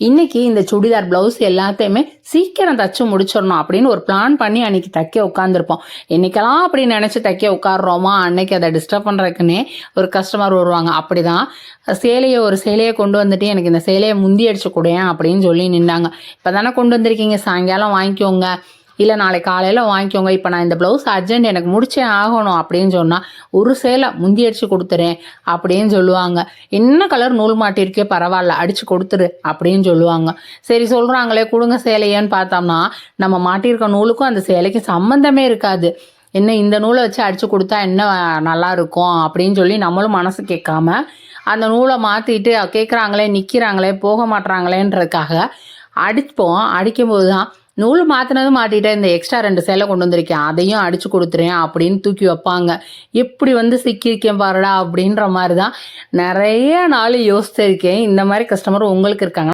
இன்னைக்கு இந்த சுடிதார் ப்ளவுஸ் எல்லாத்தையுமே சீக்கிரம் தச்சு முடிச்சிடணும் அப்படின்னு ஒரு பிளான் பண்ணி அன்னைக்கு தைக்க உட்காந்துருப்போம் என்னைக்கெல்லாம் அப்படி நினச்சி தைக்க உட்காடுறோமா அன்னைக்கு அதை டிஸ்டர்ப் பண்ணுறதுக்குன்னே ஒரு கஸ்டமர் வருவாங்க. அப்படிதான். சேலையை ஒரு சேலையை கொண்டு வந்துட்டு எனக்கு இந்த சேலையை முந்தி அடிச்சு கொடுயேன் அப்படின்னு சொல்லி நின்னாங்க. இப்போ தானே கொண்டு வந்திருக்கீங்க? சாயங்காலம் வாங்கிக்கோங்க. இல்லை நாளைக்கு காலையில் வாங்கிக்கோங்க. இப்போ நான் இந்த ப்ளவுஸ் அர்ஜென்ட் எனக்கு முடிச்சே ஆகணும் அப்படின்னு சொன்னால் ஒரு சேலை முந்தி அடித்து கொடுத்துறேன் அப்படின்னு சொல்லுவாங்க. என்ன கலர் நூல் மாட்டிருக்கே பரவாயில்ல அடித்து கொடுத்துரு அப்படின்னு சொல்லுவாங்க. சரி சொல்கிறாங்களே கொடுங்க சேலையேன்னு பார்த்தோம்னா நம்ம மாட்டியிருக்க நூலுக்கும் அந்த சேலைக்கு சம்மந்தமே இருக்காது. என்ன இந்த நூலை வச்சு அடித்து கொடுத்தா என்ன நல்லா இருக்கும்? அப்படின்னு சொல்லி நம்மளும் மனசு கேட்காம அந்த நூலை மாற்றிட்டு கேட்குறாங்களே நிற்கிறாங்களே போக மாட்றாங்களேன்றதுக்காக அடிப்போம். அடிக்கும்போது தான் நூல் மாற்றினதும் மாட்டிட்டேன் இந்த எக்ஸ்ட்ரா ரெண்டு சேலை கொண்டு வந்திருக்கேன். அதையும் அடித்து கொடுத்துறேன் அப்படின்னு தூக்கி வைப்பாங்க. எப்படி வந்து சிக்கியிருக்கேன் பாருடா அப்படின்ற மாதிரி தான் நிறைய நாள் யோசிச்சிருக்கேன். இந்த மாதிரி கஸ்டமர் உங்களுக்கு இருக்காங்க.